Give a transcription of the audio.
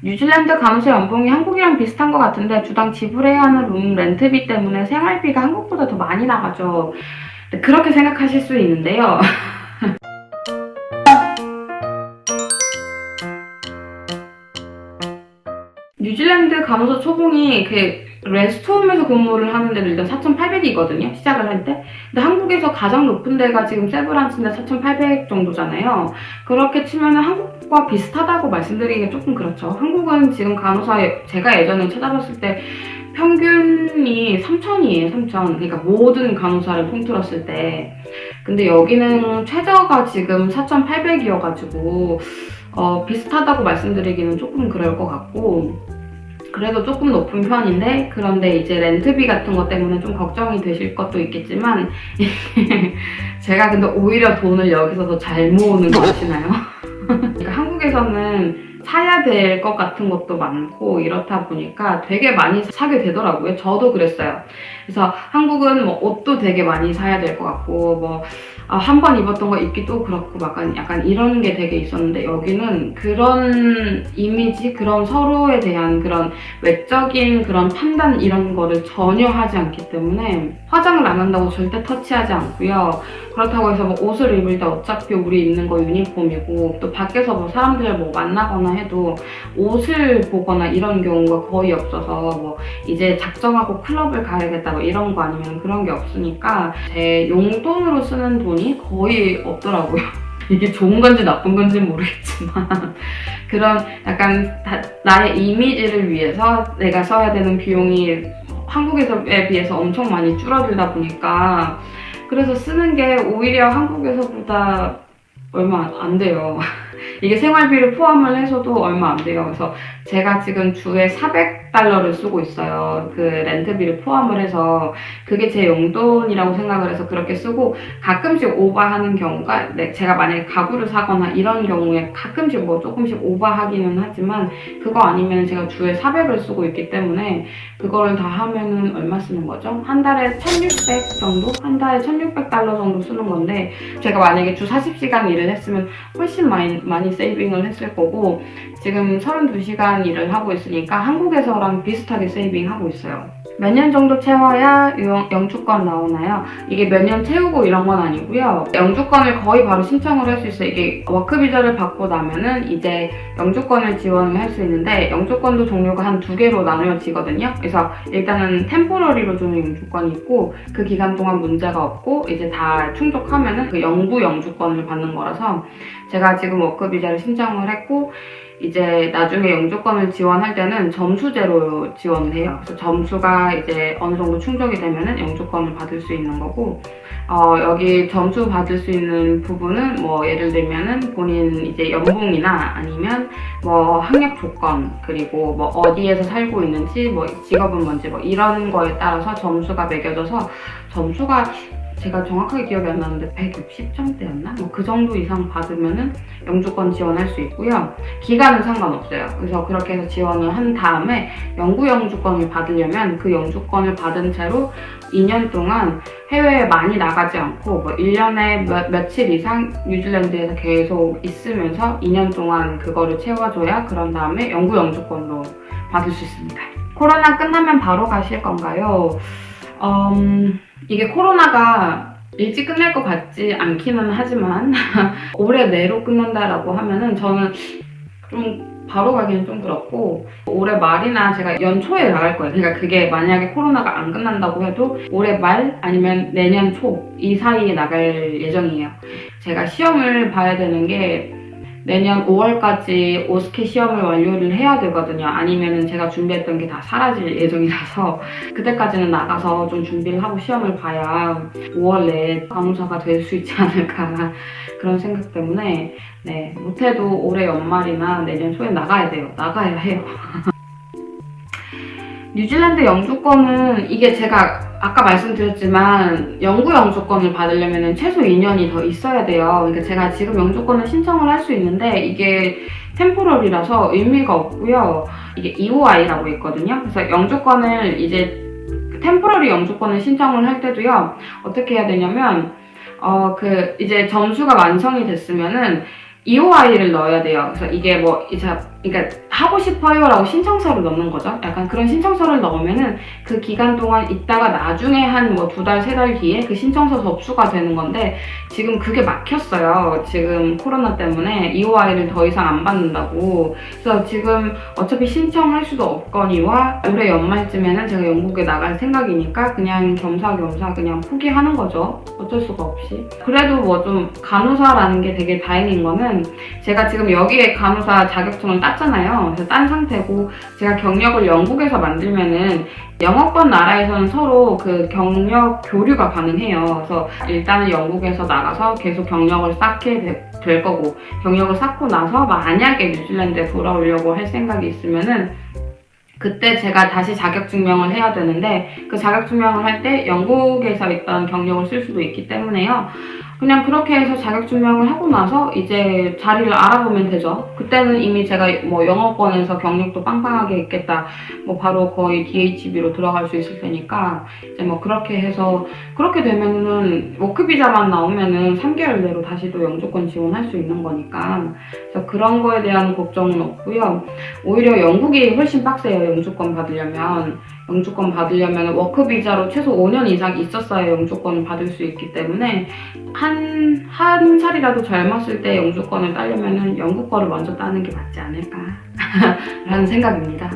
뉴질랜드 간호사 연봉이 한국이랑 비슷한 것 같은데 주당 지불해야 하는 룸 렌트비 때문에 생활비가 한국보다 더 많이 나가죠. 네, 그렇게 생각하실 수 있는데요. 뉴질랜드 간호사 초봉이 그 레스토홈에서 근무를 하는데도 일단 4,800이거든요. 시작을 할 때. 근데 한국에서 가장 높은 데가 지금 세브란스인데 4,800 정도잖아요. 그렇게 치면은 한국과 비슷하다고 말씀드리기 조금 그렇죠. 한국은 지금 간호사 제가 예전에 찾아봤을 때 평균이 3,000이에요. 3,000. 그러니까 모든 간호사를 통틀었을 때. 근데 여기는 최저가 지금 4,800이어가지고 어, 비슷하다고 말씀드리기는 조금 그럴 것 같고 그래도 조금 높은 편인데 그런데 이제 렌트비 같은 것 때문에 좀 걱정이 되실 것도 있겠지만 제가 근데 오히려 돈을 여기서 더 잘 모으는 거 아시나요? 그러니까 한국에서는 사야 될 것 같은 것도 많고 이렇다 보니까 되게 많이 사게 되더라고요. 저도 그랬어요. 그래서 한국은 뭐 옷도 되게 많이 사야 될 것 같고 뭐 한 번 입었던 거 입기도 그렇고 약간 약간 이런 게 되게 있었는데 여기는 그런 이미지 그런 서로에 대한 그런 외적인 그런 판단 이런 거를 전혀 하지 않기 때문에 화장을 안 한다고 절대 터치하지 않고요. 그렇다고 해서 뭐 옷을 입을 때 어차피 우리 입는 거 유니폼이고 또 밖에서 뭐 사람들 뭐 만나거나 해도 옷을 보거나 이런 경우가 거의 없어서 뭐 이제 작정하고 클럽을 가야겠다 뭐 이런 거 아니면 그런 게 없으니까 제 용돈으로 쓰는 돈이 거의 없더라고요. 이게 좋은 건지 나쁜 건지 모르겠지만 그런 약간 다- 나의 이미지를 위해서 내가 써야 되는 비용이 한국에서에 비해서 엄청 많이 줄어들다 보니까 그래서 쓰는 게 오히려 한국에서보다 얼마 안 돼요. 이게 생활비를 포함을 해서도 얼마 안 돼요. 그래서 제가 지금 주에 400달러를 쓰고 있어요. 그 렌트비를 포함을 해서 그게 제 용돈이라고 생각을 해서 그렇게 쓰고 가끔씩 오버하는 경우가 네, 제가 만약에 가구를 사거나 이런 경우에 가끔씩 뭐 조금씩 오버하기는 하지만 그거 아니면 제가 주에 400을 쓰고 있기 때문에 그거를 다 하면은 얼마 쓰는 거죠? 한 달에 1600 정도? 한 달에 1600달러 정도 쓰는 건데 제가 만약에 주 40시간 일을 했으면 훨씬 많이, 많이 세이빙을 했을 거고 지금 32시간 일을 하고 있으니까 한국에서랑 비슷하게 세이빙 하고 있어요. 몇 년 정도 채워야 영, 영주권 나오나요? 이게 몇 년 채우고 이런 건 아니고요. 영주권을 거의 바로 신청을 할 수 있어요. 이게 워크 비자를 받고 나면은 이제 영주권을 지원을 할 수 있는데 영주권도 종류가 한 두 개로 나누어지거든요. 그래서 일단은 템포러리로 주는 영주권이 있고 그 기간 동안 문제가 없고 이제 다 충족하면은 그 영구 영주권을 받는 거라서 제가 지금 워크 비자를 신청을 했고 이제 나중에 영주권을 지원할 때는 점수제로 지원을 해요. 그래서 점수가 이제 어느 정도 충족이 되면은 영주권을 받을 수 있는 거고, 어, 여기 점수 받을 수 있는 부분은 뭐 예를 들면은 본인 이제 연봉이나 아니면 뭐 학력 조건 그리고 뭐 어디에서 살고 있는지 뭐 직업은 뭔지 뭐 이런 거에 따라서 점수가 매겨져서 점수가 제가 정확하게 기억이 안 나는데 160점대였나? 뭐 그 정도 이상 받으면은 영주권 지원할 수 있고요. 기간은 상관없어요. 그래서 그렇게 해서 지원을 한 다음에 영구 영주권을 받으려면 그 영주권을 받은 채로 2년 동안 해외에 많이 나가지 않고 뭐 1년에 몇, 며칠 이상 뉴질랜드에서 계속 있으면서 2년 동안 그거를 채워줘야 그런 다음에 영구 영주권으로 받을 수 있습니다. 코로나 끝나면 바로 가실 건가요? 음, 이게 코로나가 일찍 끝날 것 같지 않기는 하지만 올해 내로 끝난다라고 하면은 저는 좀 바로 가기는 좀 그렇고 올해 말이나 제가 연초에 나갈 거예요. 그러니까 그게 만약에 코로나가 안 끝난다고 해도 올해 말 아니면 내년 초 이 사이에 나갈 예정이에요. 제가 시험을 봐야 되는 게 내년 5월까지 오스케 시험을 완료를 해야 되거든요. 아니면은 제가 준비했던 게 다 사라질 예정이라서 그때까지는 나가서 좀 준비를 하고 시험을 봐야 5월 내에 간호사가 될 수 있지 않을까 그런 생각 때문에 네 못해도 올해 연말이나 내년 초에 나가야 돼요. 나가야 해요. 뉴질랜드 영주권은 이게 제가 아까 말씀드렸지만 영구 영주권을 받으려면 최소 2년이 더 있어야 돼요. 그러니까 제가 지금 영주권을 신청을 할 수 있는데 이게 템포럴이라서 의미가 없고요. 이게 EOI라고 있거든요. 그래서 영주권을 이제 템포러리 영주권을 신청을 할 때도요. 어떻게 해야 되냐면 어 그 이제 점수가 완성이 됐으면은 EOI를 넣어야 돼요. 그래서 이게 뭐 이제 그러니까 하고 싶어요라고 신청서를 넣는 거죠. 약간 그런 신청서를 넣으면은 그 기간 동안 있다가 나중에 한 뭐 두 달, 세 달 뒤에 그 신청서 접수가 되는 건데 지금 그게 막혔어요. 지금 코로나 때문에 EOI를 더 이상 안 받는다고. 그래서 지금 어차피 신청할 수도 없거니와 올해 연말쯤에는 제가 영국에 나갈 생각이니까 그냥 겸사겸사 그냥 포기하는 거죠. 어쩔 수가 없이. 그래도 뭐 좀 간호사라는 게 되게 다행인 거는 제가 지금 여기에 간호사 자격증을 땄잖아요. 그래서 딴 상태고 제가 경력을 영국에서 만들면은 영어권 나라에서는 서로 그 경력 교류가 가능해요. 그래서 일단은 영국에서 나가서 계속 경력을 쌓게 되- 될 거고 경력을 쌓고 나서 만약에 뉴질랜드에 돌아오려고 할 생각이 있으면은 그때 제가 다시 자격증명을 해야 되는데 그 자격증명을 할 때 영국에서 있던 경력을 쓸 수도 있기 때문에요. 그냥 그렇게 해서 자격증명을 하고 나서 이제 자리를 알아보면 되죠. 그때는 이미 제가 뭐 영어권에서 경력도 빵빵하게 있겠다. 뭐 바로 거의 DHB로 들어갈 수 있을 테니까 이제 뭐 그렇게 해서 그렇게 되면은 워크 비자만 나오면은 3개월 내로 다시 또 영주권 지원할 수 있는 거니까 그래서 그런 거에 대한 걱정은 없고요. 오히려 영국이 훨씬 빡세요. 영주권 받으려면 영주권 받으려면 워크 비자로 최소 5년 이상 있었어야 영주권을 받을 수 있기 때문에 한, 한 살이라도 젊었을 때 영주권을 따려면 영국 거를 먼저 따는 게 맞지 않을까 라는 생각입니다.